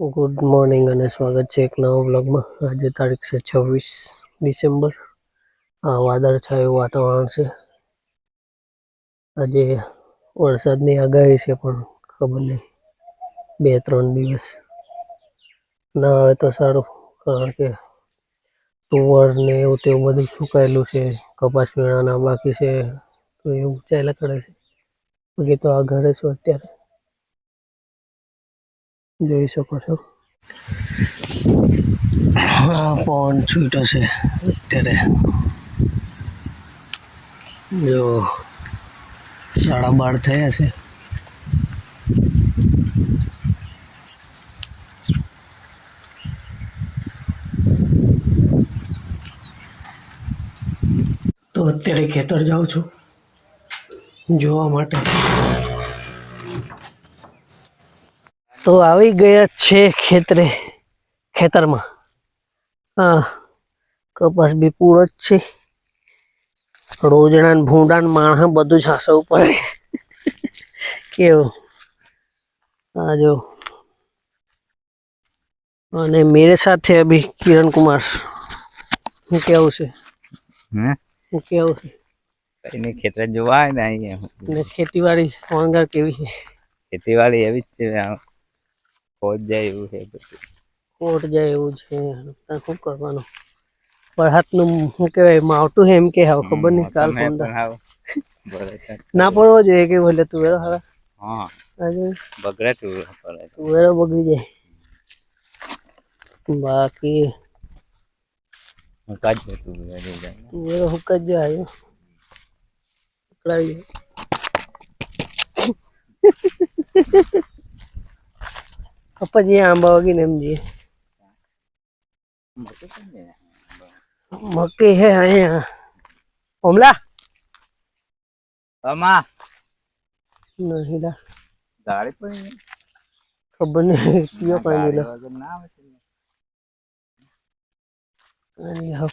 Good morning અને સ્વાગત છે એક નવા બ્લોગમાં આજે તારીખ છે છવ્વીસ ડિસેમ્બર. આ વાદળછાયું વાતાવરણ છે. આજે વરસાદની આગાહી છે પણ ખબર નહીં. બે ત્રણ દિવસ. ના આવે તો સારું, કારણ કે તુવર ને એવું તેવું બધું સુકાયેલું છે, કપાસ વીણાના બાકી છે, તો એવું ચાલ્યા કરે છે. બાકી તો આ ઘરે છું અત્યારે. જોઈ શકો છો. પવન છૂટો છે અત્યારે. જો, સાડા બાર થયા છે. તો અત્યારે ખેતર જાઉં છું. જોવા માટે. તો આવી ગયા છે ખેતરે ખેતરમાં. હા કપાસ બી પૂરો જ છે. રોજણા ભૂંડા માણસ બધું જ હાંસવું પડે. કેવું? આ જો. અને મેરે સાથે અભી કિરણ કુમાર. હું કેવું છે? હે? હું કેવું છે? કઈને ખેતર જોવા ને ખેતીવાડી કેવી છે? ખેતીવાડી એવી જ છે ખોટ જાય એવું છે બધું ખોટ જાય એવું છે. શું કરવાનું? વરસાદનું શું કહેવાય માવટું છે એમ કે હવે ખબર નહીં કાલ. ના પડવો જોઈએ કે ભલે તુવેરો હારા. હા. બગડે તું પડે તુવેરો બગડી જાય. બાકી હું કાઢ તું જાય તુવેરો હુક જ જાય પકડાવી પછી આંબા વગીને એમ જઈએ મકી હે અહીંયા. ઓમલા? ઓમા. નહીં લા. દાડી પણ ખબર નહીં કયો પાણી લો આવે છે.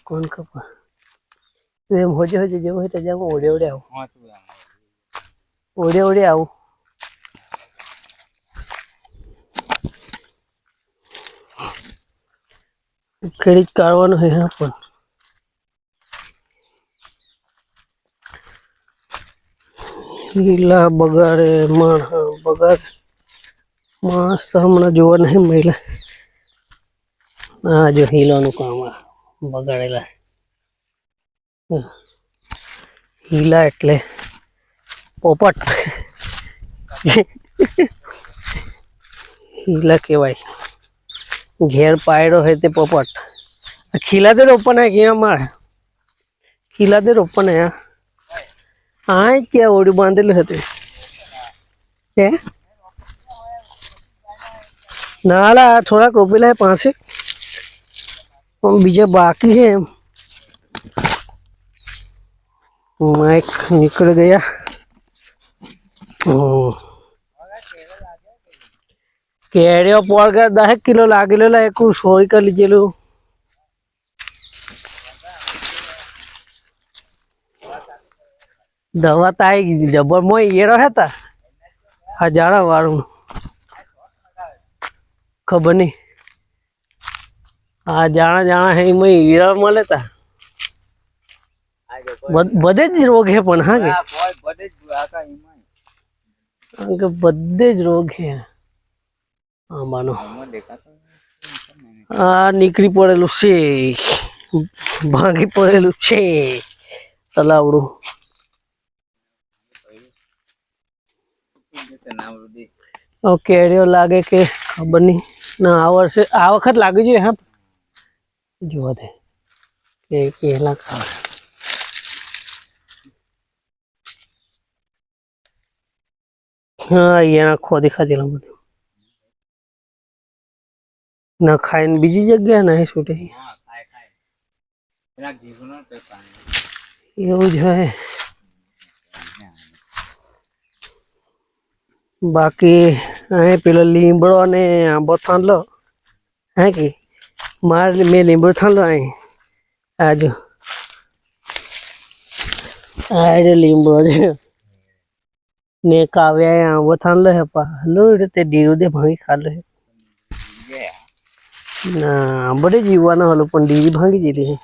કોણ ખબર? એમ હોજે હોજે જેવું હોય તો જાવ ઓડે ઓડે આવું. હા. ઓડે ઓડે આવું. ખેડી કાઢવાનું છે, હા, પણ. લીલા બગાડે માણ બગાડ. માણસ તો હમણાં જોવા નહીં મહિલા હા જો હીલાનું કામ આ બગાડેલા છે. હીલા એટલે પોપટ. હીલા કહેવાય. ઘેર પાયડો હોય તે પોપટ. આ ખીલાતે રોપણ હે ક્યાં મારે ખીલાતે રોપણ હે આય ક્યાં ઓડી બાંધેલું હતું હે? ના લા થોડાક રોપેલા હે પાસે. બીજા બાકી હે એમ. માઇક નીકળી ગયા. હમ. કેળિયો પોળગા દસ કિલો લાગેલો લા એક સોળી કરી લીધેલું દવા તો આવી ગઈ જબર મોય એરો હતા હજારા વાળું ખબર નહીં આ જાણા જાણા હે એમાં હીરા મળે તા આ જો કોઈ- બધ- બધે જ રોગ હે પણ હા કે આ કોઈ બધે જ આખા એમાં કારણ કે બધે જ રોગ હે આંબાનો. આ નીકળી પડેલું છે. ભાંગી પડેલું છે. તલાવડું. રૂધી. લાગે કે ખબર નહીં. ના આ વર્ષે આ વખત લાગી જોઈએ હા. જોવા દે. કે કેલા ખાવે હા અહીંયા ખોદી ખાધેલા બધું. ના ખાઈને બીજી જગ્યા નહીં છૂટે. ખાય, ખાય. એવું જ હોય. બાકી અહીં પેલો લીમડો ને આંબો થાંડલો હે કે? મારે મેં લીમડો થાંડલો અહીં. આજો. આજે લીંબડો લીમડો છે. ને કાવ્યા આંબો થાંડલો હે પા. હલો તે ડીરું દે ભાઈ ખાલો હે. ના બધે જીવવાના હલો પણ ડીરી ભાંગી દીધી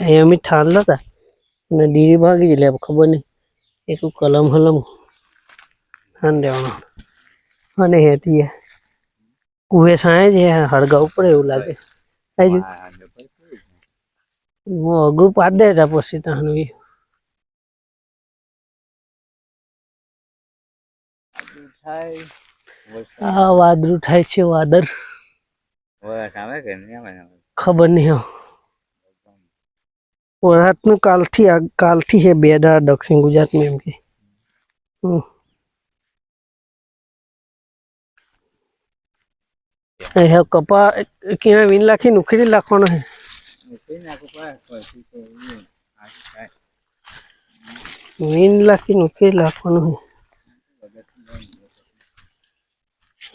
અહીંયા અમે ઠાનલા હતા અને ડીરી ભાગી હવે ખબર નહીં. એક કલમ હલમ. હાન દેવાનો અને હેતી કુએ સાંય છે હળગાવું પડે એવું લાગે. આઈ હું અઘરું પાડ દે તા પછી તાનું ઈ. આ વાદળું થાય છે વાદળ. ખબર નહીં વરાતનું કાલથી કાલથી હે બે દાડા દક્ષિણ ગુજરાતમાં એમ કે. કપા ક્યાં વીન લાખી નુખેડી લાખવાનો હે. વીન લાખી નુખેડી લાખવાનો હે.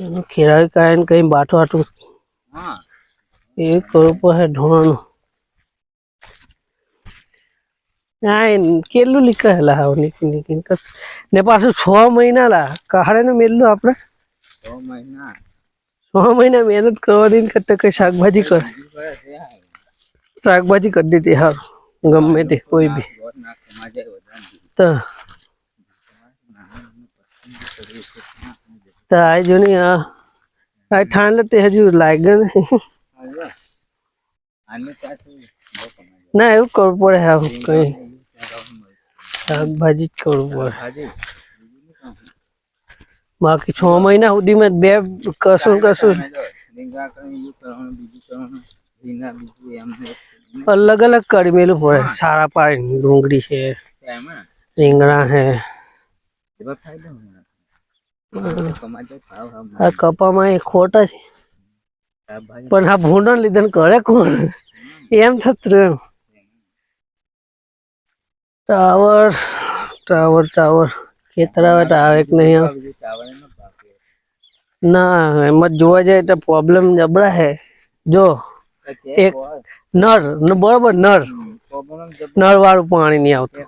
એનું ખેરાવી કાયન કઈ બાઠો આટું એ કરવું પડે ઢોણાનું. ના કેટલું લીકાયેલા હાવ નીકળી નીકળીને કસ. ને પાછું છ મહિના લા કહાડે ને મેલું આપણે છ મહિના. મહેનત કરવાની કરતા કઈ શાકભાજી કર. શાકભાજી કરી દીધી હા ગમે તે કોઈ બી. તો તો આ જો ને આ આ ઠાંડ તે હજુ લાગ્યો ને ના એવું કરવું પડે હાવ કઈ શાકભાજી જ કરવું પડે બાકી છ મહિના સુધીમાં બે કશું કશું અલગ અલગ કરી મેલું પડે સારા પાણી ડુંગળી છે રીંગણા છે આ કપામાં ખોટા છે પણ આ ભૂંડો લીધે કરે કોણ? એમ થતું ટાવર ટાવર ટાવર. ખેતર આવે તો કે ના, એમાં જોવા જાય તો પ્રોબ્લેમ જબડા હે. જો, એક નર ન- બરોબર નર નળ. વાળું પાણી નહીં આવતું.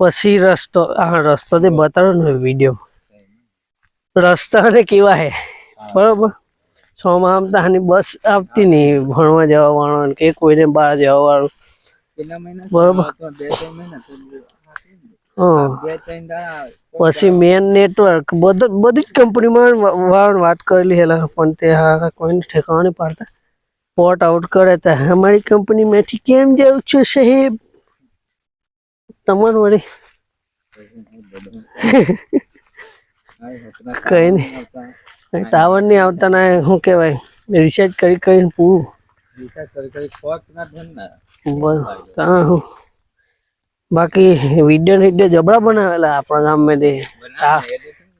પછી રસ્તો હા રસ્તો તે બતાડો ને વીડિયો રસ્તા ને કેવા હે? બરોબર. સોમાં આમ તાની બસ આવતી નહીં ભણવા જવા વાળો કે કોઈને બહાર જવા વાળું. બરોબર. પછી મેન નેટવર્ક બધું બધી જ કંપનીમાં વાળા વાત કરેલી હેલા પણ તે હા કોઈને ઠેકાણા નહીં પાડતા. આઉટ કરે તા અમારી કંપનીમાંથી કેમ જવું છે સાહેબ? તમારું વળી. કઈ નહીં ટાવર નહીં આવતા ના શું કહેવાય? રિસર્ચ કરી કરીને પૂરું. બાકી વીડિયો વીડિયો જબડા બનાવેલા આપણા ગામમાં તે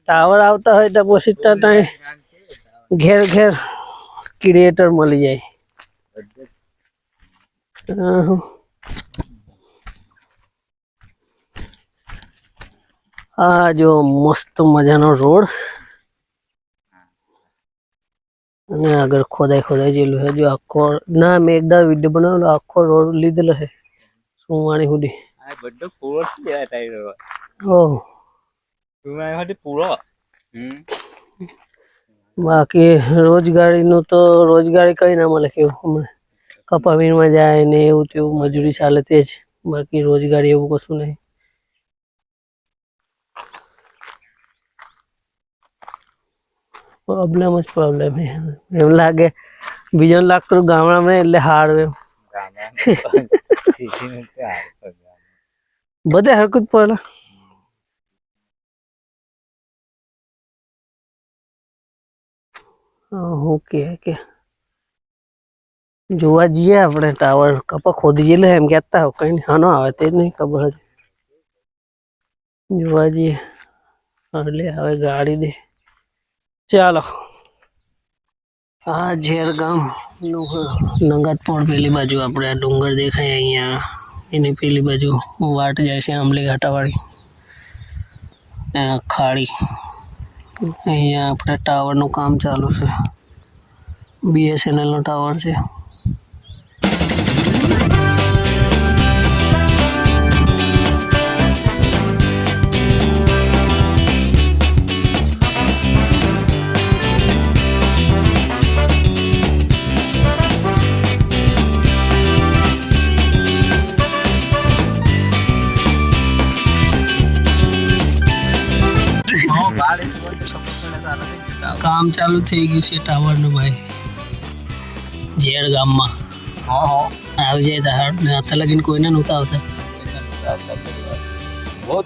ટાવર આવતા હોય તો પછી ત્યાં ઘેર ઘેર ક્રિએટર મળી જાય. હા, આ જો મસ્ત મજાનો રોડ. અને આગળ ખોદાઈ ખોદાઈ જેલું છે. જો આખો ના મેં એકદા વીડિયો બનાવેલો આખો રોડ લીધેલો છે. સુવાણી સુધી ઓહ. બાકી રોજગારીનું તો રોજગારી કઈ ના મળે કેવું હમણાં. કપાવીમાં જાય ને એવું તેવું મજૂરી ચાલે તે જ. બાકી રોજગારી એવું કશું નહીં. પ્રોબ્લેમ જ પ્રોબ્લેમ એમ લાગે બીજાને લાગતું ગામડામાં એટલે હાર્ડ એમ બધે હરકત પડે. ઓકે કે જોવા જઈએ આપણે ટાવર કપા ખોદી લે એમ કહેતા હોય, કઈ હાનો આવે તે નહીં ખબર. જોવા જઈએ. એટલે હવે ગાડી દે. ચાલો. આ ઝેર ગામ નંગતપોળ પેલી બાજુ આપણે આ ડુંગર દેખાય અહીંયા. એની પેલી બાજુ વાટ જાય છે આંબલી ઘાટાવાળી. ખાડી. અહીંયા આપણે ટાવરનું કામ ચાલુ છે. બીએસએનએલનો ટાવર છે. કામ ચાલુ થઈ ગયું છે ટાવરનું ભાઈ. ઝેડ ગામમાં. આવી જાય તાર ને લગીને કોઈને નહોતા આવતા. બહુ